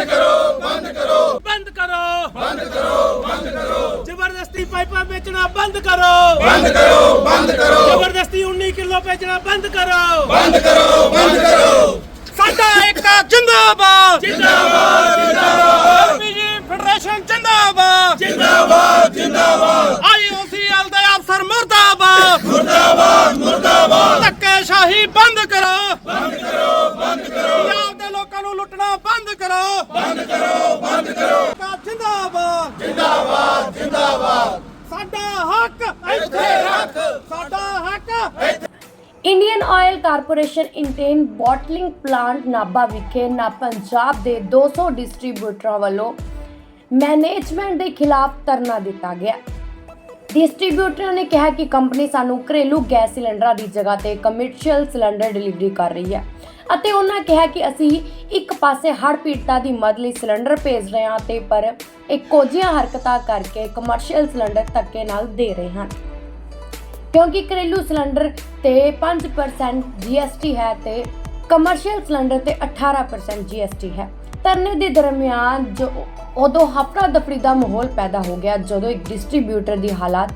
ਬੰਦ ਕਰੋ ਬੰਦ ਕਰੋ। ਬੰਦ ਕਰੋ। ਬੰਦ ਕਰੋ ਬੰਦ ਕਰੋ। ਜ਼ਬਰਦਸਤੀ ਪਾਈਪਾਂ ਵੇਚਣਾ ਬੰਦ ਕਰੋ। ਬੰਦ ਕਰੋ ਬੰਦ ਕਰੋ। ਜ਼ਬਰਦਸਤੀ 19 ਕਿਲੋ ਵੇਚਣਾ ਬੰਦ ਕਰੋ। ਬੰਦ ਕਰੋ ਬੰਦ ਕਰੋ। ਸਾਡਾ ਏਕਾ ਜਿੰਦਾਬਾਦ। ਜਿੰਦਾਬਾਦ ਜਿੰਦਾਬਾਦ। ਐਲਪੀਜੀ ਫੈਡਰੇਸ਼ਨ ਜਿੰਦਾਬਾਦ। ਜਿੰਦਾਬਾਦ ਜਿੰਦਾਬਾਦ। ਆਈਓਸੀਐਲ ਦੇ ਅਫਸਰ ਮੁਰਦਾਬਾਦ। ਮੁਰਦਾਬਾਦ ਮੁਰਦਾਬਾਦ। ਧੱਕੇ ਸ਼ਾਹੀ ਬੰਦ ਕਰੋ। ਬੰਦ ਕਰੋ ਬੰਦ ਕਰੋ ਪੰਜਾਬ ਦੇ ਲੋਕਾਂ ਨੂੰ ਲੁੱਟਣਾ ਬੰਦ ਕਰੋ। ਬੰਦ ਕਰੋ ਬੰਦ ਕਰੋ। ਜਿੰਦਾਬਾਦ। ਜਿੰਦਾਬਾਦ ਜਿੰਦਾਬਾਦ। ਸਾਡਾ ਹੱਕ ਇੱਥੇ ਰੱਖ। ਸਾਡਾ ਹੱਕ Indian oil corporation Indane bottling plant Nabha ਵਿਖੇ ਨਾ ਪੰਜਾਬ ਦੇ 200 ਡਿਸਟ੍ਰੀਬਿਊਟਰਾਂ ਵੱਲੋਂ ਮੈਨੇਜਮੈਂਟ ਦੇ ਖਿਲਾਫ ਧਰਨਾ ਦਿੱਤਾ ਗਿਆ। ਡਿਸਟ੍ਰੀਬਿਊਟਰਾਂ ਨੇ ਕਿਹਾ ਕਿ ਕੰਪਨੀ ਸਾਨੂੰ ਘਰੇਲੂ ਗੈਸ ਸਿਲੰਡਰਾਂ ਦੀ ਜਗ੍ਹਾ ਤੇ ਕਮਰਸ਼ੀਅਲ ਸਿਲੰਡਰ ਡਿਲੀਵਰੀ ਕਰ ਰਹੀ ਹੈ। ਅਤੇ ਉਹਨਾਂ ਕਿਹਾ ਕਿ ਅਸੀਂ ਇੱਕ ਪਾਸੇ ਹੜ੍ਹ ਪੀੜਤਾਂ ਦੀ ਮਦਦ ਲਈ ਸਿਲੰਡਰ ਭੇਜ ਰਹੇ ਹਾਂ ਤੇ ਪਰ ਇਹ ਕੋਝੀਆਂ ਹਰਕਤਾਂ ਕਰਕੇ ਕਮਰਸ਼ੀਅਲ ਸਿਲੰਡਰ ਧੱਕੇ ਨਾਲ ਦੇ ਰਹੇ ਹਨ। ਕਿਉਂਕਿ ਘਰੇਲੂ ਸਿਲੰਡਰ ਤੇ 5% GST ਹੈ ਤੇ ਕਮਰਸ਼ੀਅਲ ਸਿਲੰਡਰ ਤੇ 18% GST ਹੈ। ਧਰਨੇ ਦੇ ਦਰਮਿਆਨ ਜੋ ਉਦੋਂ ਹਫੜਾ ਦਫੜੀ ਦਾ ਮਾਹੌਲ ਪੈਦਾ ਹੋ ਗਿਆ ਜਦੋਂ ਇੱਕ ਡਿਸਟ੍ਰੀਬਿਊਟਰ ਦੀ ਹਾਲਾਤ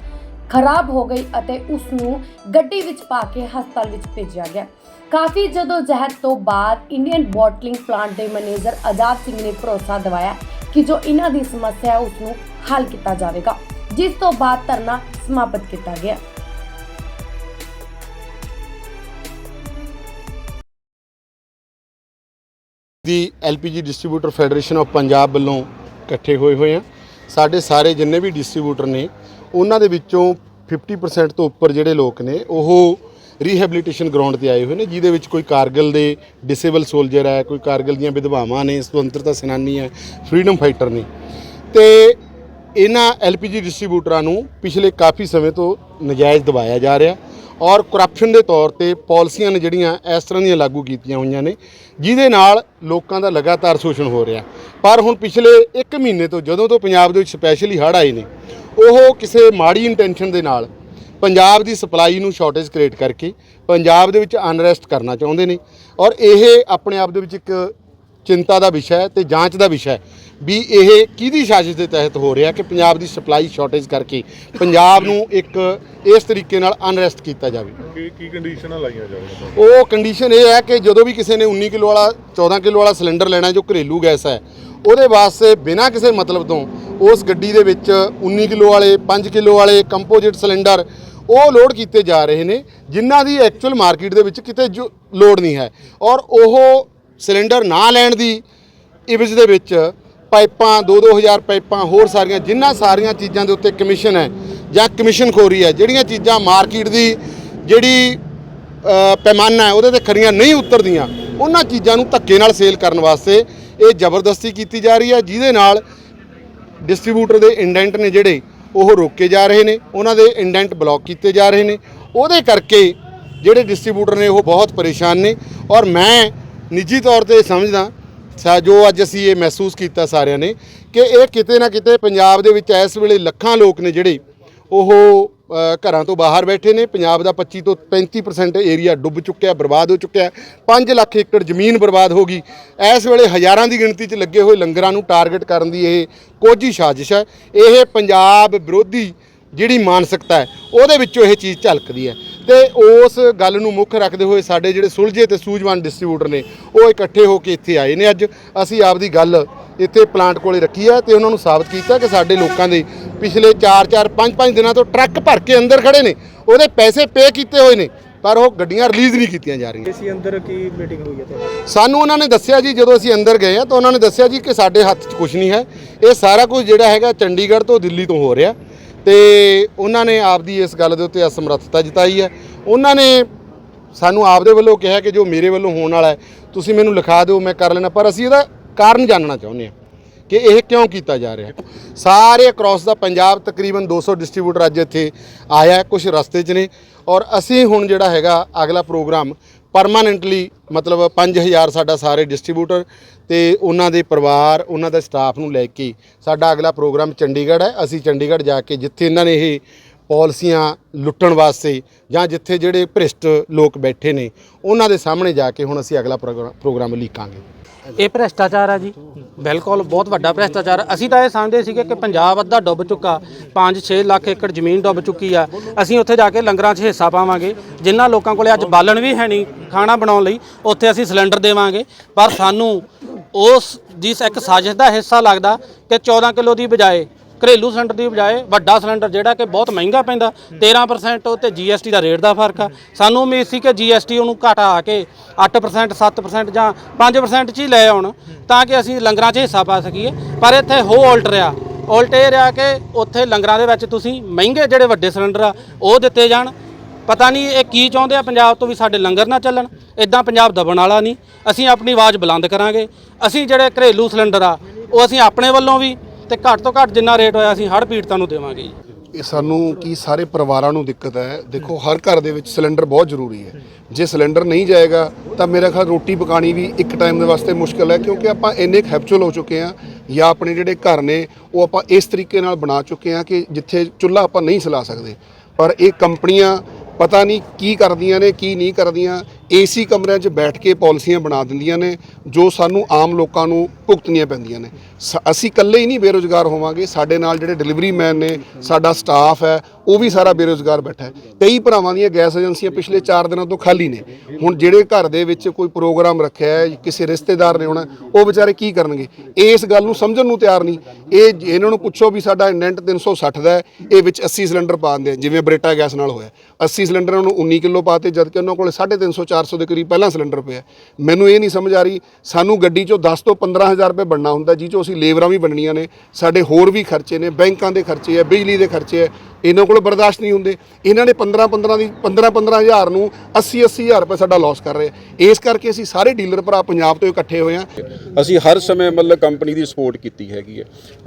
ਖਰਾਬ ਹੋ ਗਈ ਅਤੇ ਉਸ ਨੂੰ ਗੱਡੀ ਵਿੱਚ ਪਾ ਕੇ ਹਸਪਤਾਲ ਵਿੱਚ ਭੇਜਿਆ ਗਿਆ। ਕਾਫੀ ਜਦੋਂ ਜਹਿਦ ਤੋਂ ਬਾਅਦ ਇੰਡੀਅਨ ਬੋਟਲਿੰਗ ਪਲਾਂਟ ਦੇ ਮੈਨੇਜਰ ਆਜ਼ਾਦ ਸਿੰਘ ਨੇ ਭਰੋਸਾ ਦਿਵਾਇਆ ਕਿ ਜੋ ਇਹਨਾਂ ਦੀ ਸਮੱਸਿਆ ਹੈ ਉਸ ਨੂੰ ਹੱਲ ਕੀਤਾ ਜਾਵੇਗਾ। ਜਿਸ ਤੋਂ ਬਾਅਦ ਧਰਨਾ ਸਮਾਪਤ ਕੀਤਾ ਗਿਆ। The LPG distributor federation of Punjab ਵੱਲੋਂ ਇਕੱਠੇ ਹੋਏ ਹੋਏ ਆ। ਸਾਡੇ ਸਾਰੇ ਜਿੰਨੇ ਵੀ ਡਿਸਟ੍ਰੀਬਿਊਟਰ ਨੇ ਉਹਨਾਂ ਦੇ ਵਿੱਚੋਂ 50% ਤੋਂ ਉੱਪਰ ਜਿਹੜੇ ਲੋਕ ਨੇ, ਉਹ ਰੀਹੈਬਿਲਿਟੇਸ਼ਨ ਗਰਾਊਂਡ ਤੇ ਆਏ ਹੋਏ ਨੇ, ਜਿਹਦੇ ਵਿੱਚ ਕੋਈ ਕਾਰਗਿਲ ਦੇ ਡਿਸੇਬਲ ਸੋਲਜਰ ਹੈ, ਕੋਈ ਕਾਰਗਿਲ ਦੀਆਂ ਵਿਧਵਾਵਾਂ ਨੇ, ਸੁਤੰਤਰਤਾ ਸੈਨਾਨੀ ਹੈ ਫਰੀडम ਫਾਈਟਰ ਨੇ। ਤੇ ਇਹਨਾਂ ਐਲਪੀਜੀ ਡਿਸਟ੍ਰੀਬਿਊਟਰਾਂ ਨੂੰ ਪਿਛਲੇ ਕਾਫੀ ਸਮੇਂ ਤੋਂ ਨਜਾਇਜ਼ ਦਬਾਇਆ ਜਾ ਰਿਹਾ ਔਰ ਕਰਪਸ਼ਨ ਦੇ ਤੌਰ ਤੇ ਪਾਲਿਸੀਆਂ ਨੇ ਜਿਹੜੀਆਂ ਇਸ ਤਰ੍ਹਾਂ ਦੀਆਂ ਲਾਗੂ ਕੀਤੀਆਂ ਹੋਈਆਂ ਨੇ, ਜਿਹਦੇ ਨਾਲ ਲੋਕਾਂ ਦਾ ਲਗਾਤਾਰ ਸ਼ੋਸ਼ਣ ਹੋ ਰਿਹਾ। ਪਰ ਹੁਣ ਪਿਛਲੇ 1 ਮਹੀਨੇ ਤੋਂ ਜਦੋਂ ਤੋਂ ਪੰਜਾਬ ਦੇ ਵਿੱਚ ਸਪੈਸ਼ਲੀ ਹੜ੍ਹ ਆਏ ਨੇ ਉਹ ਕਿਸੇ ਮਾੜੀ ਇੰਟੈਂਸ਼ਨ ਦੇ ਨਾਲ ਪੰਜਾਬ ਦੀ ਸਪਲਾਈ ਨੂੰ ਸ਼ਾਰਟੇਜ ਕ੍ਰੀਏਟ ਕਰਕੇ ਪੰਜਾਬ ਦੇ ਵਿੱਚ ਅਨਰੈਸਟ ਕਰਨਾ ਚਾਹੁੰਦੇ ਨੇ ਔਰ ਇਹ ਆਪਣੇ ਆਪ ਦੇ ਵਿੱਚ ਇੱਕ ਚਿੰਤਾ ਦਾ ਵਿਸ਼ਾ ਹੈ ਤੇ ਜਾਂਚ ਦਾ ਵਿਸ਼ਾ ਹੈ ਵੀ ਇਹ ਕਿਹਦੀ ਸਾਜ਼ਿਸ਼ ਦੇ ਤਹਿਤ ਹੋ ਰਿਹਾ ਕਿ ਪੰਜਾਬ ਦੀ ਸਪਲਾਈ ਸ਼ਾਰਟੇਜ ਕਰਕੇ ਪੰਜਾਬ ਨੂੰ ਇੱਕ ਇਸ ਤਰੀਕੇ ਨਾਲ ਅਨਰੈਸਟ ਕੀਤਾ ਜਾਵੇ? ਕੀ ਕੀ ਕੰਡੀਸ਼ਨਾਂ ਲਾਈਆਂ ਜਾਣਗੀਆਂ ਉਹ ਕੰਡੀਸ਼ਨ ਇਹ ਹੈ ਕਿ ਜਦੋਂ ਵੀ ਕਿਸੇ ਨੇ 19 ਕਿਲੋ ਵਾਲਾ 14 ਕਿਲੋ ਵਾਲਾ ਸਿਲੰਡਰ ਲੈਣਾ ਜੋ ਘਰੇਲੂ ਗੈਸ ਹੈ ਉਹਦੇ ਵਾਸਤੇ ਬਿਨਾਂ ਕਿਸੇ ਮਤਲਬ ਤੋਂ ਉਸ ਗੱਡੀ ਦੇ ਵਿੱਚ 19 ਕਿਲੋ ਵਾਲੇ 5 ਕਿਲੋ ਵਾਲੇ ਕੰਪੋਜ਼ਿਟ ਸਿਲੰਡਰ ਉਹ ਲੋਡ ਕੀਤੇ ਜਾ ਰਹੇ ਨੇ ਜਿਨ੍ਹਾਂ ਦੀ ਐਕਚੁਅਲ ਮਾਰਕੀਟ ਦੇ ਵਿੱਚ ਕਿਤੇ ਲੋਡ ਨਹੀਂ ਹੈ। ਔਰ ਉਹ ਸਿਲੰਡਰ ਨਾ ਲੈਣ ਦੀ ਇਵਜ਼ ਦੇ ਵਿੱਚ ਪਾਈਪਾਂ 2-2000 ਪਾਈਪਾਂ, ਹੋਰ ਸਾਰੀਆਂ ਜਿਨ੍ਹਾਂ ਸਾਰੀਆਂ ਚੀਜ਼ਾਂ ਦੇ ਉੱਤੇ ਕਮਿਸ਼ਨ ਹੈ ਜਾਂ ਕਮਿਸ਼ਨ ਖੋਰੀ ਹੈ, ਜਿਹੜੀਆਂ ਚੀਜ਼ਾਂ ਮਾਰਕੀਟ ਦੀ ਜਿਹੜੀ ਪੈਮਾਨਾ ਹੈ, ਉਹਦੇ ਤੇ ਖਰੀਆਂ ਨਹੀਂ ਉਤਰਦੀਆਂ, ਉਹਨਾਂ ਚੀਜ਼ਾਂ ਨੂੰ ਧੱਕੇ ਨਾਲ ਸੇਲ ਕਰਨ ਵਾਸਤੇ ਇਹ ਜ਼ਬਰਦਸਤੀ ਕੀਤੀ ਜਾ ਰਹੀ ਹੈ, ਜਿਹਦੇ ਨਾਲ ਡਿਸਟ੍ਰੀਬਿਊਟਰ ਦੇ ਇੰਡੈਂਟ ਨੇ ਜਿਹੜੇ, ਉਹ ਰੋਕੇ ਜਾ ਰਹੇ ਨੇ, ਉਹਨਾਂ ਦੇ ਇੰਡੈਂਟ ਬਲੌਕ ਕੀਤੇ ਜਾ ਰਹੇ ਨੇ, ਉਹਦੇ ਕਰਕੇ ਜਿਹੜੇ ਡਿਸਟ੍ਰੀਬਿਊਟਰ ਨੇ, ਉਹ ਬਹੁਤ ਪਰੇਸ਼ਾਨ ਨੇ, ਔਰ ਮੈਂ ਨਿੱਜੀ ਤੌਰ ਤੇ ਸਮਝਦਾ ਸਾ ਜੋ ਅੱਜ ਅਸੀਂ ਇਹ ਮਹਿਸੂਸ ਕੀਤਾ ਸਾਰਿਆਂ ਨੇ ਕਿ ਇਹ ਕਿਤੇ ਨਾ ਕਿਤੇ ਪੰਜਾਬ ਦੇ ਵਿੱਚ ਇਸ ਵੇਲੇ ਲੱਖਾਂ ਲੋਕ ਨੇ ਜਿਹੜੇ ਉਹ ਘਰਾਂ ਤੋਂ ਬਾਹਰ ਬੈਠੇ ਨੇ। ਪੰਜਾਬ ਦਾ 25 ਤੋਂ 35% ਏਰੀਆ ਡੁੱਬ ਚੁੱਕਿਆ, ਬਰਬਾਦ ਹੋ ਚੁੱਕਿਆ। 5 ਲੱਖ ਏਕੜ ਜ਼ਮੀਨ ਬਰਬਾਦ ਹੋ ਗਈ। ਇਸ ਵੇਲੇ ਹਜ਼ਾਰਾਂ ਦੀ ਗਿਣਤੀ 'ਚ ਲੱਗੇ ਹੋਏ ਲੰਗਰਾਂ ਨੂੰ ਟਾਰਗੇਟ ਕਰਨ ਦੀ ਇਹ ਕੋਝੀ ਸਾਜ਼ਿਸ਼ ਹੈ। ਇਹ ਪੰਜਾਬ ਵਿਰੋਧੀ ਜਿਹੜੀ ਮਾਨਸਿਕਤਾ ਹੈ ਉਹਦੇ ਵਿੱਚੋਂ ਇਹ ਚੀਜ਼ ਝਲਕਦੀ ਹੈ। ਤੇ ਉਸ ਗੱਲ ਨੂੰ ਮੁੱਖ ਰੱਖਦੇ ਹੋਏ ਸਾਡੇ ਜਿਹੜੇ ਸੁਲਝੇ ਤੇ ਸੂਝਵਾਨ ਡਿਸਟ੍ਰੀਬਿਊਟਰ ਨੇ ਉਹ ਇਕੱਠੇ ਹੋ ਕੇ ਇੱਥੇ ਆਏ ਨੇ ਅੱਜ। ਅਸੀਂ ਆਪਦੀ ਗੱਲ ਇੱਥੇ ਪਲਾਂਟ ਕੋਲੇ ਰੱਖੀ ਹੈ ਤੇ ਉਹਨਾਂ ਨੂੰ ਸਾਬਤ ਕੀਤਾ ਕਿ ਸਾਡੇ ਲੋਕਾਂ ਦੇ ਪਿਛਲੇ 4-4 5-5 ਦਿਨਾਂ ਤੋਂ ਟਰੱਕ ਭਰ ਕੇ ਅੰਦਰ ਖੜੇ ਨੇ। ਉਹਦੇ ਪੈਸੇ ਪੇ ਕੀਤੇ ਹੋਏ ਨੇ ਪਰ ਉਹ ਗੱਡੀਆਂ ਰਿਲੀਜ਼ ਨਹੀਂ ਕੀਤੀਆਂ ਜਾ ਰਹੀਆਂ। ਏਸੀ ਅੰਦਰ ਕੀ ਮੀਟਿੰਗ ਹੋਈ ਹੈ ਤੁਹਾਡੀ? ਸਾਨੂੰ ਉਹਨਾਂ ਨੇ ਦੱਸਿਆ ਜੀ ਜਦੋਂ ਅਸੀਂ ਅੰਦਰ ਗਏ ਆ ਤਾਂ ਉਹਨਾਂ ਨੇ ਦੱਸਿਆ ਜੀ ਕਿ ਸਾਡੇ ਹੱਥ 'ਚ ਕੁਝ ਨਹੀਂ ਹੈ। ਇਹ ਸਾਰਾ ਕੁਝ ਜਿਹੜਾ ਹੈਗਾ ਚੰਡੀਗੜ੍ਹ ਤੋਂ ਦਿੱਲੀ ਤੋਂ ਹੋ ਰਿਹਾ। ਤੇ ਉਹਨਾਂ ਨੇ ਆਪਦੀ ਇਸ ਗੱਲ ਦੇ ਉੱਤੇ ਅਸਮਰੱਥਤਾ ਜਤਾਈ ਹੈ। ਉਹਨਾਂ ਨੇ ਸਾਨੂੰ ਆਪਦੇ ਵੱਲੋਂ ਕਿਹਾ ਕਿ ਜੋ ਮੇਰੇ ਵੱਲੋਂ ਹੋਣ ਵਾਲਾ ਹੈ, ਤੁਸੀਂ ਮੈਨੂੰ ਲਿਖਾ ਦਿਓ, ਮੈਂ ਕਰ ਲੈਣਾ ਪਰ ਅਸੀਂ ਇਹਦਾ ਕਾਰਨ ਜਾਣਨਾ ਚਾਹੁੰਦੇ ਹਾਂ ਕਿ ਇਹ ਕਿਉਂ ਕੀਤਾ ਜਾ ਰਿਹਾ ਸਾਰੇ ਅਕ੍ਰੋਸ ਦਾ ਪੰਜਾਬ ਤਕਰੀਬਨ 200 ਡਿਸਟ੍ਰੀਬਿਊਟਰ ਅੱਜ ਇੱਥੇ ਆਇਆ ਕੁਝ ਰਸਤੇ 'ਚ ਨੇ। ਔਰ ਅਸੀਂ ਹੁਣ ਜਿਹੜਾ ਹੈਗਾ ਅਗਲਾ ਪ੍ਰੋਗਰਾਮ ਪਰਮਾਨੈਂਟਲੀ ਮਤਲਬ 5000 ਸਾਡਾ ਸਾਰੇ ਡਿਸਟ੍ਰੀਬਿਊਟਰ ਤੇ ਉਹਨਾਂ ਦੇ ਪਰਿਵਾਰ, ਉਹਨਾਂ ਦੇ ਸਟਾਫ ਨੂੰ ਲੈ ਕੇ ਸਾਡਾ ਅਗਲਾ ਪ੍ਰੋਗਰਾਮ ਚੰਡੀਗੜ੍ਹ ਹੈ। ਅਸੀਂ ਚੰਡੀਗੜ੍ਹ ਜਾ ਕੇ ਜਿੱਥੇ ਇਹਨਾਂ ਨੇ ਇਹ ਪਾਲਿਸੀਆਂ ਲੁੱਟਣ ਵਾਸਤੇ ਜਾਂ ਜਿੱਥੇ ਜਿਹੜੇ ਭ੍ਰਿਸ਼ਟ ਲੋਕ ਬੈਠੇ ਨੇ, ਉਹਨਾਂ ਦੇ ਸਾਹਮਣੇ ਜਾ ਕੇ ਹੁਣ ਅਸੀਂ ਅਗਲਾ ਪ੍ਰੋਗਰਾ- ਪ੍ਰੋਗਰਾਮ ਲੀਕਾਂਗੇ ਇਹ ਭ੍ਰਿਸ਼ਟਾਚਾਰ ਆ ਜੀ। ਬਿਲਕੁਲ, ਬਹੁਤ ਵੱਡਾ ਭ੍ਰਿਸ਼ਟਾਚਾਰ। ਅਸੀਂ ਤਾਂ ਇਹ ਸਮਝਦੇ ਸੀਗੇ ਕਿ ਪੰਜਾਬ ਅੱਧਾ ਡੁੱਬ ਚੁੱਕਾ 5-6 ਲੱਖ ਏਕੜ ਜ਼ਮੀਨ ਡੁੱਬ ਚੁੱਕੀ ਆ। ਅਸੀਂ ਉੱਥੇ ਜਾ ਕੇ ਲੰਗਰਾਂ 'ਚ ਹਿੱਸਾ ਪਾਵਾਂਗੇ। ਜਿਨ੍ਹਾਂ ਲੋਕਾਂ ਕੋਲੇ ਅੱਜ ਬਾਲਣ ਵੀ ਹੈ ਨਹੀਂ ਖਾਣਾ ਬਣਾਉਣ ਲਈ, ਉੱਥੇ ਅਸੀਂ ਸਿਲੰਡਰ ਦੇਵਾਂਗੇ। ਪਰ ਸਾਨੂੰ ਉਸ, ਜਿਸ ਇੱਕ ਸਾਜ਼ਿਸ਼ ਦਾ ਹਿੱਸਾ ਲੱਗਦਾ ਕਿ 14 ਕਿਲੋ ਦੀ ਬਜਾਏ ਘਰੇਲੂ ਸਿਲੰਡਰ ਦੀ ਬਜਾਏ ਵੱਡਾ ਸਿਲੰਡਰ ਜਿਹੜਾ ਕਿ ਬਹੁਤ ਮਹਿੰਗਾ ਪੈਂਦਾ 13% ਉੱਤੇ GST ਦਾ ਰੇਟ ਦਾ ਫ਼ਰਕ ਆ। ਸਾਨੂੰ ਉਮੀਦ ਸੀ ਕਿ GST ਉਹਨੂੰ ਘਟਾ ਕੇ 8% 7% ਜਾਂ 5% ਚ ਹੀ ਲੈ ਆਉਣ ਤਾਂ ਕਿ ਅਸੀਂ ਲੰਗਰਾਂ 'ਚ ਹਿੱਸਾ ਪਾ ਸਕੀਏ। ਪਰ ਇੱਥੇ ਹੋ ਉਲਟ ਰਿਹਾ। ਉਲਟ ਇਹ ਰਿਹਾ ਕਿ ਉੱਥੇ ਲੰਗਰਾਂ ਦੇ ਵਿੱਚ ਤੁਸੀਂ ਮਹਿੰਗੇ ਜਿਹੜੇ ਵੱਡੇ ਸਿਲੰਡਰ ਆ, ਉਹ ਦਿੱਤੇ ਜਾਣ। ਪਤਾ ਨਹੀਂ ਇਹ ਕੀ ਚਾਹੁੰਦੇ ਆ, ਪੰਜਾਬ ਤੋਂ ਵੀ ਸਾਡੇ ਲੰਗਰ ਨਾ ਚੱਲਣ। ਇਦਾਂ ਪੰਜਾਬ ਦਬਣ ਵਾਲਾ ਨਹੀਂ। ਅਸੀਂ ਆਪਣੀ ਆਵਾਜ਼ ਬੁਲੰਦ ਕਰਾਂਗੇ। ਅਸੀਂ ਜਿਹੜੇ ਘਰੇਲੂ ਸਿਲੰਡਰ ਆ, ਉਹ ਅਸੀਂ ਆਪਣੇ ਵੱਲੋਂ ਵੀ ਤੇ ਘੱਟ ਤੋਂ ਘੱਟ ਜਿੰਨਾ ਰੇਟ ਹੋਇਆ ਅਸੀਂ ਹੜ੍ਹ ਪੀੜਤਾਂ ਨੂੰ ਦੇਵਾਂਗੇ ਜੀ। ਇਹ ਸਾਨੂੰ ਕੀ ਸਾਰੇ ਪਰਿਵਾਰਾਂ ਨੂੰ ਦਿੱਕਤ ਹੈ? ਦੇਖੋ, ਹਰ ਘਰ ਦੇ ਵਿੱਚ ਸਿਲੰਡਰ ਬਹੁਤ ਜ਼ਰੂਰੀ ਹੈ। ਜੇ ਸਿਲੰਡਰ ਨਹੀਂ ਜਾਏਗਾ, ਤਾਂ ਮੇਰਾ ਖਿਆਲ ਰੋਟੀ ਪਕਾਣੀ ਵੀ ਇੱਕ ਟਾਈਮ ਦੇ ਵਾਸਤੇ ਮੁਸ਼ਕਲ ਹੈ, ਕਿਉਂਕਿ ਆਪਾਂ ਇੰਨੇ ਹੈਪਚੁਅਲ ਹੋ ਚੁੱਕੇ ਹਾਂ, ਜਾਂ ਆਪਣੇ ਜਿਹੜੇ ਘਰ ਨੇ, ਉਹ ਆਪਾਂ ਇਸ ਤਰੀਕੇ ਨਾਲ ਬਣਾ ਚੁੱਕੇ ਹਾਂ ਕਿ ਜਿੱਥੇ ਚੁੱਲ੍ਹਾ ਆਪਾਂ ਨਹੀਂ ਸਲਾ ਸਕਦੇ। ਪਰ ਇਹ ਕੰਪਨੀਆਂ ਪਤਾ ਨਹੀਂ ਕੀ ਕਰਦੀਆਂ ਨੇ, ਕੀ ਨਹੀਂ ਕਰਦੀਆਂ ਏਸੀ ਕਮਰਿਆਂ 'ਚ ਬੈਠ ਕੇ ਪਾਲਿਸੀਆਂ ਬਣਾ ਦਿੰਦੀਆਂ ਨੇ, ਜੋ ਸਾਨੂੰ ਆਮ ਲੋਕਾਂ ਨੂੰ ਭੁਗਤਣੀਆਂ ਪੈਂਦੀਆਂ ਨੇ। ਸ- ਅਸੀਂ ਇਕੱਲੇ ਹੀ ਨਹੀਂ ਬੇਰੋਜ਼ਗਾਰ ਹੋਵਾਂਗੇ, ਸਾਡੇ ਨਾਲ ਜਿਹੜੇ ਡਿਲੀਵਰੀ ਮੈਨ ਨੇ, ਸਾਡਾ ਸਟਾਫ ਹੈ, ਉਹ ਵੀ ਸਾਰਾ ਬੇਰੋਜ਼ਗਾਰ ਬੈਠਾ ਹੈ। ਕਈ ਭਰਾਵਾਂ ਦੀਆਂ ਗੈਸ ਏਜੰਸੀਆਂ ਪਿਛਲੇ 4 ਦਿਨਾਂ ਤੋਂ ਖਾਲੀ ਨੇ। ਹੁਣ ਜਿਹੜੇ ਘਰ ਦੇ ਵਿੱਚ ਕੋਈ ਪ੍ਰੋਗਰਾਮ ਰੱਖਿਆ ਹੈ, ਕਿਸੇ ਰਿਸ਼ਤੇਦਾਰ ਨੇ ਆਉਣਾ ਉਹ ਵਿਚਾਰੇ ਕੀ ਕਰਨਗੇ? ਇਸ ਗੱਲ ਨੂੰ ਸਮਝਣ ਨੂੰ ਤਿਆਰ ਨਹੀਂ। ਇਹ ਇਹਨਾਂ ਨੂੰ ਪੁੱਛੋ ਵੀ ਸਾਡਾ ਇੰਡੈਂਟ 360 ਦਾ ਹੈ, ਇਹ ਵਿੱਚ 80 ਸਿਲੰਡਰ ਪਾ ਦਿੰਦੇ ਆ, ਜਿਵੇਂ ਬਰੇਟਾ ਗੈਸ ਨਾਲ ਹੋਇਆ। 80 ਸਿਲੰਡਰਾਂ ਨੂੰ 19 ਕਿਲੋ ਪਾਤੇ ਜਦ ਕਿ ਉਹਨਾਂ ਕੋਲ 350 400 ਦੇ ਕਰੀਬ ਪਹਿਲਾਂ ਸਿਲੰਡਰ ਪਿਆ ਮੈਨੂੰ ਇਹ ਨਹੀਂ ਸਮਝ ਆ ਰਹੀ, ਸਾਨੂੰ ਗੱਡੀ ਚੋਂ 10 ਤੋਂ 15000 ਰੁਪਏ ਬਣਨਾ ਹੁੰਦਾ ਜੀ ਚੋਂ ਅਸੀਂ ਲੇਬਰਾਂ ਵੀ ਬਣਨੀਆਂ ਨੇ, ਸਾਡੇ ਹੋਰ ਵੀ ਖਰਚੇ ਨੇ, ਬੈਂਕਾਂ ਦੇ ਖਰਚੇ ਆ ਬਿਜਲੀ ਦੇ ਖਰਚੇ ਆ ਇਹਨਾਂ ਕੋਲ ਬਰਦਾਸ਼ਤ ਨਹੀਂ ਹੁੰਦੇ। ਇਹਨਾਂ ਨੇ 15 15 ਦੀ 15 15000 ਨੂੰ 80 80000 ਰੁਪਏ ਸਾਡਾ ਲਾਸ ਕਰ ਰਹੇ ਇਸ ਕਰਕੇ ਅਸੀਂ ਸਾਰੇ ਡੀਲਰ ਭਰਾ ਪੰਜਾਬ ਤੋਂ ਇਕੱਠੇ ਹੋਏ ਆ ਅਸੀਂ ਹਰ ਸਮੇਂ ਮਤਲਬ ਕੰਪਨੀ ਦੀ ਸਪੋਰਟ ਕੀਤੀ ਹੈਗੀ ਹੈ।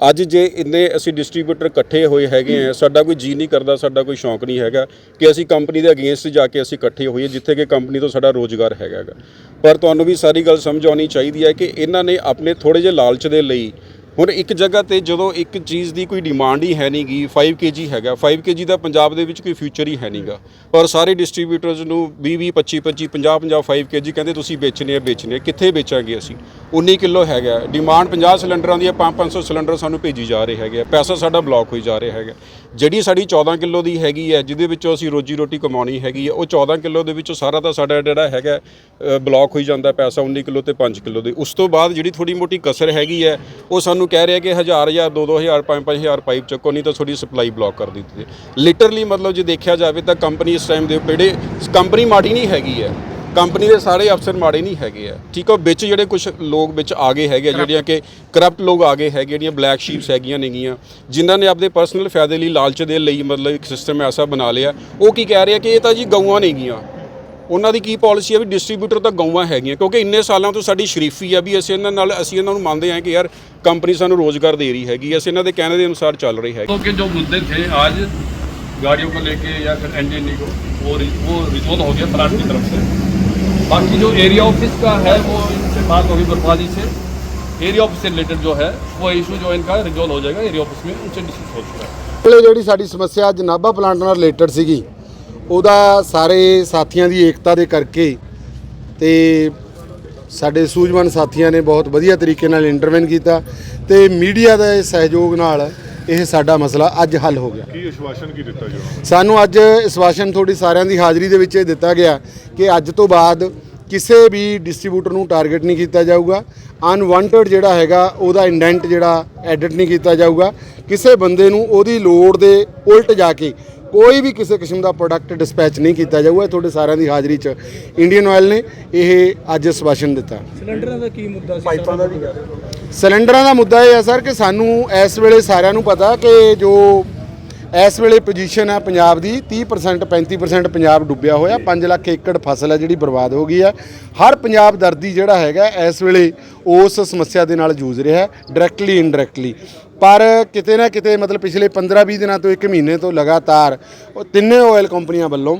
ਅੱਜ ਜੇ ਇੰਨੇ ਅਸੀਂ ਡਿਸਟ੍ਰੀਬਿਊਟਰ ਇਕੱਠੇ ਹੋਏ ਹੈਗੇ ਆ ਸਾਡਾ ਕੋਈ ਜੀ ਨਹੀਂ ਕਰਦਾ, ਸਾਡਾ ਕੋਈ ਸ਼ੌਂਕ ਨਹੀਂ ਹੈਗਾ ਕਿ ਅਸੀਂ ਕੰਪਨੀ ਦੇ ਅਗੇਂਸਟ ਜਾ ਕੇ ਅਸੀਂ ਇਕੱਠੇ ਹੋਈਏ, ਜਿੱਥੇ ਕਿ ਕੰਪਨੀ ਤੋਂ ਸਾਡਾ ਰੋਜ਼ਗਾਰ ਹੈਗਾ ਗਾ। ਪਰ ਤੁਹਾਨੂੰ ਵੀ ਸਾਰੀ ਗੱਲ ਸਮਝ ਆਉਣੀ ਚਾਹੀਦੀ ਹੈ ਕਿ ਇਹਨਾਂ ਨੇ ਆਪਣੇ ਥੋੜੇ ਜਿਹੇ ਲਾਲਚ ਦੇ ਲਈ ਹੁਣ ਇੱਕ ਜਗ੍ਹਾ ਤੇ ਜਦੋਂ ਇੱਕ ਚੀਜ਼ ਦੀ ਕੋਈ ਡਿਮਾਂਡ ਹੀ ਹੈ ਨਹੀਂਗੀ 5 kg ਹੈਗਾ 5 kg ਦਾ ਪੰਜਾਬ ਦੇ ਵਿੱਚ ਕੋਈ ਫਿਊਚਰ ਹੀ ਹੈ ਨਹੀਂਗਾ। ਪਰ ਸਾਰੇ ਡਿਸਟ੍ਰੀਬਿਊਟਰਸ ਨੂੰ 20 20 25 25 50 50 5 kg ਕਹਿੰਦੇ ਤੁਸੀਂ ਵੇਚਣੇ ਆ, ਵੇਚਣੇ ਕਿੱਥੇ ਵੇਚਾਂਗੇ ਅਸੀਂ? 19 ਕਿਲੋ ਹੈਗਾ। ਡਿਮਾਂਡ 50 ਸਿਲੰਡਰਾਂ ਦੀ ਹੈ 5 500 ਸਿਲੰਡਰ ਸਾਨੂੰ ਭੇਜੀ ਜਾ ਰਹੇ ਹੈਗੇ ਆ। ਪੈਸਾ ਸਾਡਾ ਬਲੌਕ ਹੋਈ ਜਾ ਰਿਹਾ ਹੈਗਾ। ਜਿਹੜੀ ਸਾਡੀ 14 ਕਿਲੋ ਦੀ ਹੈਗੀ ਹੈ ਜਿਹਦੇ ਵਿੱਚੋਂ ਅਸੀਂ ਰੋਜੀ ਰੋਟੀ ਕਮਾਉਣੀ ਹੈਗੀ ਹੈ ਉਹ 14 ਕਿਲੋ ਦੇ ਵਿੱਚੋਂ ਸਾਰਾ ਤਾਂ ਸਾਡਾ ਜਿਹੜਾ ਹੈਗਾ ਬਲੌਕ ਹੋਈ ਜਾਂਦਾ ਪੈਸਾ 19 ਕਿਲੋ ਤੇ 5 ਕਿਲੋ ਦੇ। ਉਸ ਤੋਂ ਬਾਅਦ ਜਿਹੜੀ ਥੋੜੀ ਮੋਟੀ ਕਸਰ ਹੈਗੀ ਹੈ ਉਹ ਸਾਨੂੰ ਕਹਿ ਰਿਹਾ ਕਿ 1000 1000 2 2000 5 5000 ਪਾਈਪ ਚੱਕੋ ਨਹੀਂ ਤਾਂ ਤੁਹਾਡੀ ਸਪਲਾਈ ਬਲੌਕ ਕਰ ਦਿੱਤੀ ਲਿਟਰਲੀ ਮਤਲਬ ਜੇ ਦੇਖਿਆ ਜਾਵੇ ਤਾਂ ਕੰਪਨੀ ਇਸ ਟਾਈਮ ਦੇ ਪੇੜੇ ਕੰਪਨੀ ਮਾੜੀ ਨਹੀਂ ਹੈਗੀ ਹੈ। ਕੰਪਨੀ ਦੇ ਸਾਰੇ ਅਫਸਰ ਮਾੜੇ ਨਹੀਂ ਹੈਗੇ ਆ ਠੀਕ ਆ ਵਿੱਚ ਜਿਹੜੇ ਕੁਝ ਲੋਕ ਵਿੱਚ ਆ ਗਏ ਹੈਗੇ ਆ, ਜਿਹੜੀਆਂ ਕਿ ਕਰਪਟ ਲੋਕ ਆ ਗਏ ਹੈਗੇ ਜਿਹੜੀਆਂ ਬਲੈਕ ਸ਼ੀਪਸ ਹੈਗੀਆਂ ਨੇਗੀਆਂ ਜਿਨ੍ਹਾਂ ਨੇ ਆਪਣੇ ਪਰਸਨਲ ਫਾਇਦੇ ਲਈ ਲਾਲਚ ਦੇ ਲਈ ਮਤਲਬ ਇੱਕ ਸਿਸਟਮ ਐਸਾ ਬਣਾ ਲਿਆ ਉਹ ਕੀ ਕਹਿ ਰਹੇ ਕਿ ਇਹ ਤਾਂ ਜੀ ਗਊਆਂ ਨੇਗੀਆਂ। ਉਹਨਾਂ ਦੀ ਕੀ ਪਾਲਿਸੀ ਹੈ ਵੀ ਡਿਸਟ੍ਰੀਬਿਊਟਰ ਤਾਂ ਗਊਆਂ ਹੈਗੀਆਂ ਕਿਉਂਕਿ ਇੰਨੇ ਸਾਲਾਂ ਤੋਂ ਸਾਡੀ ਸ਼ਰੀਫੀ ਆ ਵੀ ਅਸੀਂ ਇਹਨਾਂ ਨਾਲ ਅਸੀਂ ਇਹਨਾਂ ਨੂੰ ਮੰਨਦੇ ਹਾਂ ਕਿ ਯਾਰ ਕੰਪਨੀ ਸਾਨੂੰ ਰੋਜ਼ਗਾਰ ਦੇ ਰਹੀ ਹੈਗੀ ਅਸੀਂ ਇਹਨਾਂ ਦੇ ਕਹਿਣੇ ਦੇ ਅਨੁਸਾਰ ਚੱਲ ਰਹੀ ਹੈਗੀ तो के जो मुद्दे थे आज गाड़ियों को लेके या फिर एनजीनी को वो रि- वो रिजोल्व हो गया प्लांट की तरफ से बाकी जो एरिया ऑफिस का है वो इनसे बात होगी बर्फाजी से एरिया ऑफिस से रिलेटेड जो है वो इशू जो इनका रिजोल्व हो जाएगा एरिया ऑफिस में उनसे डिस्कस हो चुका है ਪਹਿਲੇ ਜਿਹੜੀ ਸਾਡੀ ਸਮੱਸਿਆ ਅੱਜ ਨਾਭਾ ਪਲਾਂਟ ਨਾਲ ਰਿਲੇਟਡ ਸੀਗੀ ਉਹਦਾ ਸਾਰੇ ਸਾਥੀਆਂ ਦੀ ਏਕਤਾ ਦੇ ਕਰਕੇ ਤੇ ਸਾਡੇ ਸੂਝਵਾਨ ਸਾਥੀਆਂ ਨੇ ਬਹੁਤ ਵਧੀਆ ਤਰੀਕੇ ਨਾਲ ਇੰਟਰਵੈਨ ਕੀਤਾ ਤੇ ਮੀਡੀਆ ਦੇ ਸਹਿਯੋਗ ਨਾਲ ਇਹ ਸਾਡਾ ਮਸਲਾ ਅੱਜ ਹੱਲ ਹੋ ਗਿਆ। ਕੀ ਆਸ਼ਵਾਸਨ ਕੀ ਦਿੱਤਾ ਜੀ ਸਾਨੂੰ ਅੱਜ ਇਸਵਾਸ਼ਨ ਤੁਹਾਡੀ ਸਾਰਿਆਂ ਦੀ ਹਾਜ਼ਰੀ ਦੇ ਵਿੱਚ ਇਹ ਦਿੱਤਾ ਗਿਆ ਕਿ ਅੱਜ ਤੋਂ ਬਾਅਦ ਕਿਸੇ ਵੀ ਡਿਸਟ੍ਰੀਬਿਊਟਰ ਨੂੰ ਟਾਰਗੇਟ ਨਹੀਂ ਕੀਤਾ ਜਾਊਗਾ। ਅਨਵਾਂਟਡ ਜਿਹੜਾ ਹੈਗਾ ਉਹਦਾ ਇੰਡੈਂਟ ਜਿਹੜਾ ਐਡਿਟ ਨਹੀਂ ਕੀਤਾ ਜਾਊਗਾ। ਕਿਸੇ ਬੰਦੇ ਨੂੰ ਉਹਦੀ ਲੋੜ ਦੇ ਉਲਟ ਜਾ ਕੇ ਕੋਈ ਵੀ ਕਿਸੇ ਕਿਸਮ ਦਾ ਪ੍ਰੋਡਕਟ ਡਿਸਪੈਚ ਨਹੀਂ ਕੀਤਾ ਜਾਊਗਾ। ਇਹ ਤੁਹਾਡੇ ਸਾਰਿਆਂ ਦੀ ਹਾਜ਼ਰੀ 'ਚ ਇੰਡੀਅਨ ਆਇਲ ਨੇ ਇਹ ਅੱਜ ਇਸਵਾਸ਼ਨ ਦਿੱਤਾ। ਸਿਲੰਡਰਾਂ ਦਾ ਕੀ ਮੁੱਦਾ ਸੀ? ਪਾਈਪਾਂ ਦਾ ਵੀ ਸਿਲੰਡਰਾਂ ਦਾ ਮੁੱਦਾ ਇਹ ਹੈ ਸਰ ਕਿ ਸਾਨੂੰ ਇਸ ਵੇਲੇ ਸਾਰਿਆਂ ਨੂੰ ਪਤਾ ਕਿ ਜੋ ਇਸ ਵੇਲੇ ਪੋਜੀਸ਼ਨ ਹੈ ਪੰਜਾਬ ਦੀ 30% 35% ਪੰਜਾਬ ਡੁੱਬਿਆ ਹੋਇਆ 5 ਲੱਖ ਏਕੜ ਫਸਲ ਹੈ ਜਿਹੜੀ ਬਰਬਾਦ ਹੋ ਗਈ ਹੈ। ਹਰ ਪੰਜਾਬ ਦਰਦੀ ਜਿਹੜਾ ਹੈਗਾ ਇਸ ਵੇਲੇ ਉਸ ਸਮੱਸਿਆ ਦੇ ਨਾਲ ਜੂਝ ਰਿਹਾ ਹੈ ਡਾਇਰੈਕਟਲੀ ਇਨਡਾਇਰੈਕਟਲੀ ਪਰ ਕਿਤੇ ਨਾ ਕਿਤੇ ਮਤਲਬ ਪਿਛਲੇ 15-20 ਦਿਨਾਂ ਤੋਂ ਇੱਕ ਮਹੀਨੇ ਤੋਂ ਲਗਾਤਾਰ ਤਿੰਨੇ ਆਇਲ ਕੰਪਨੀਆਂ ਵੱਲੋਂ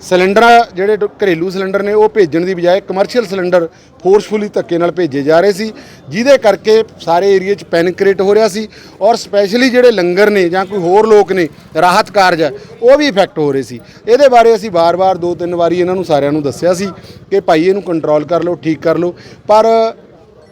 ਸਿਲੰਡਰ ਜਿਹੜੇ ਡ- ਘਰੇਲੂ ਸਿਲੰਡਰ ਨੇ, ਉਹ ਭੇਜਣ ਦੀ ਬਜਾਏ ਕਮਰਸ਼ੀਅਲ ਸਿਲੰਡਰ ਫੋਰਸਫੁਲੀ ਧੱਕੇ ਨਾਲ ਭੇਜੇ ਜਾ ਰਹੇ ਸੀ, ਜਿਹਦੇ ਕਰਕੇ ਸਾਰੇ ਏਰੀਆ 'ਚ ਪੈਨਿਕ ਕ੍ਰੀਏਟ ਹੋ ਰਿਹਾ ਸੀ ਔਰ ਸਪੈਸ਼ਲੀ ਜਿਹੜੇ ਲੰਗਰ ਨੇ ਜਾਂ ਕੋਈ ਹੋਰ ਲੋਕ ਨੇ, ਰਾਹਤ ਕਾਰਜ ਹੈ ਉਹ ਵੀ ਇਫੈਕਟ ਹੋ ਰਹੇ ਸੀ। ਇਹਦੇ ਬਾਰੇ ਅਸੀਂ ਵਾਰ-ਵਾਰ ਦੋ ਤਿੰਨ ਵਾਰੀ ਇਹਨਾਂ ਨੂੰ ਸਾਰਿਆਂ ਨੂੰ ਦੱਸਿਆ ਸੀ ਕਿ ਭਾਈ ਇਹਨੂੰ ਕੰਟਰੋਲ ਕਰ ਲਓ, ਠੀਕ ਕਰ ਲਓ। ਪਰ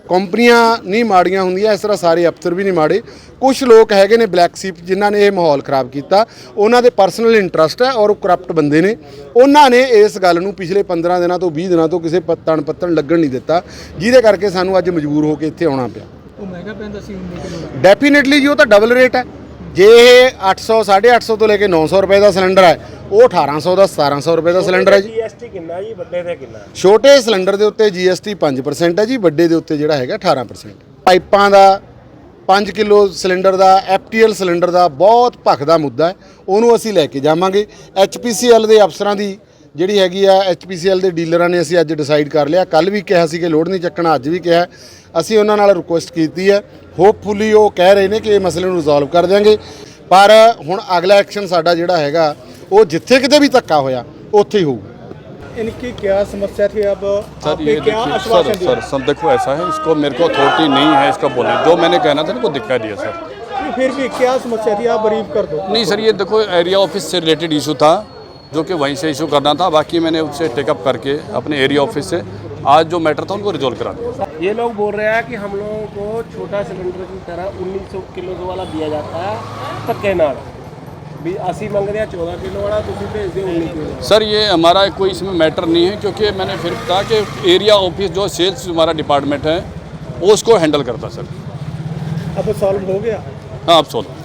ਕੰਪਨੀਆਂ ਨਹੀਂ ਮਾੜੀਆਂ ਹੁੰਦੀਆਂ ਇਸ ਤਰ੍ਹਾਂ ਸਾਰੇ ਅਫਸਰ ਵੀ ਨਹੀਂ ਮਾੜੇ। ਕੁਝ ਲੋਕ ਹੈਗੇ ਨੇ ਬਲੈਕ ਸੀਪ ਜਿਨ੍ਹਾਂ ਨੇ ਇਹ ਮਾਹੌਲ ਖਰਾਬ ਕੀਤਾ। ਉਹਨਾਂ ਦੇ ਪਰਸਨਲ ਇੰਟਰਸਟ ਹੈ ਔਰ ਉਹ ਕਰਪਟ ਬੰਦੇ ਨੇ। ਉਹਨਾਂ ਨੇ ਇਸ ਗੱਲ ਨੂੰ ਪਿਛਲੇ 15 ਦਿਨਾਂ ਤੋਂ 20 ਦਿਨਾਂ ਤੋਂ ਕਿਸੇ ਪੱਤਣ ਪੱਤਣ ਲੱਗਣ ਨਹੀਂ ਦਿੱਤਾ ਜਿਹਦੇ ਕਰਕੇ ਸਾਨੂੰ ਅੱਜ ਮਜਬੂਰ ਹੋ ਕੇ ਇੱਥੇ ਆਉਣਾ ਪਿਆ। ਉਹ ਮਹਿੰਗਾ ਪੈਂਦਾ ਸੀ 19 ਕਿਲੋ ਡੈਫੀਨਿਟਲੀ ਜੀ ਉਹ ਤਾਂ ਡਬਲ ਰੇਟ ਹੈ। ਜੇ ਇਹ 800 850 ਤੋਂ ਲੈ ਕੇ 900 ਰੁਪਏ ਦਾ ਸਿਲੰਡਰ ਹੈ ਉਹ 1800 ਦਾ 1700 ਰੁਪਏ ਦਾ ਸਿਲੰਡਰ ਹੈ ਜੀ। ਜੀਐਸਟੀ ਕਿੰਨਾ ਜੀ ਵੱਡੇ ਤੇ ਕਿੰਨਾ? ਛੋਟੇ ਸਿਲੰਡਰ ਦੇ ਉੱਤੇ GST 5% ਹੈ ਜੀ ਵੱਡੇ ਦੇ ਉੱਤੇ ਜਿਹੜਾ ਹੈਗਾ 18% ਪਾਈਪਾਂ ਦਾ 5 ਕਿਲੋ ਸਿਲੰਡਰ ਦਾ FTL ਸਿਲੰਡਰ ਦਾ ਬਹੁਤ ਭਖਦਾ ਮੁੱਦਾ ਹੈ ਉਹਨੂੰ ਅਸੀਂ ਲੈ ਕੇ ਜਾਵਾਂਗੇ। HPCL ਦੇ ਅਫਸਰਾਂ ਦੀ ਜਿਹੜੀ ਹੈਗੀ ਆ HPCL ਦੇ ਡੀਲਰਾਂ ਨੇ ਅਸੀਂ ਅੱਜ ਡਿਸਾਈਡ ਕਰ ਲਿਆ ਕੱਲ ਵੀ ਕਿਹਾ ਸੀ ਕਿ ਲੋਡ ਨਹੀਂ ਚੱਕਣਾ ਅੱਜ ਵੀ ਕਿਹਾ ਅਸੀਂ ਉਹਨਾਂ ਨਾਲ ਰਿਕੁਐਸਟ ਕੀਤੀ ਹੈ ਹੋਪਫੁਲੀ ਉਹ ਕਹਿ ਰਹੇ ਨੇ ਕਿ ਇਹ ਮਸਲੇ ਨੂੰ ਰਿਜ਼ੋਲਵ ਕਰ ਦਿਆਂਗੇ ਪਰ ਹੁਣ ਅਗਲਾ ਐਕਸ਼ਨ ਸਾਡਾ ਜਿਹੜਾ ਹੈਗਾ ਉਹ ਜਿੱਥੇ ਕਿਤੇ ਵੀ ਧੱਕਾ ਹੋਇਆ ਉੱਥੇ ਹੀ होगा इनकी क्या समस्या थी अब सर आपने ये क्या देखिए सर आश्वासन दिया सर सर देखो ऐसा है इसको मेरे को अथॉरिटी नहीं है इसका बोलने जो मैंने कहना था ना वो दिखा दिया सर नहीं, फिर भी क्या समस्या थी आप ब्रीफ कर दो नहीं सर ये देखो एरिया ऑफिस से रिलेटेड इशू था जो कि वहीं से इशू करना था। बाकी मैंने उससे टेकअप करके अपने एरिया ऑफ़िस से आज जो मैटर था उनको रिजोल्व करा दिया। ये लोग बोल रहे हैं कि हम लोगों को छोटा सिलेंडर की तरह 1900 किलो वाला दिया जाता है तक नाल। अस्सी मंग रहे हैं चौदह किलो वाला तुम भेज दें उन्नीस किलो। सर ये हमारा कोई इसमें मैटर नहीं है क्योंकि मैंने फिर कहा कि एरिया ऑफ़िस जो सेल्स हमारा डिपार्टमेंट है उसको हैंडल करता सर अब सॉल्व हो गया। हाँ अब सॉल्व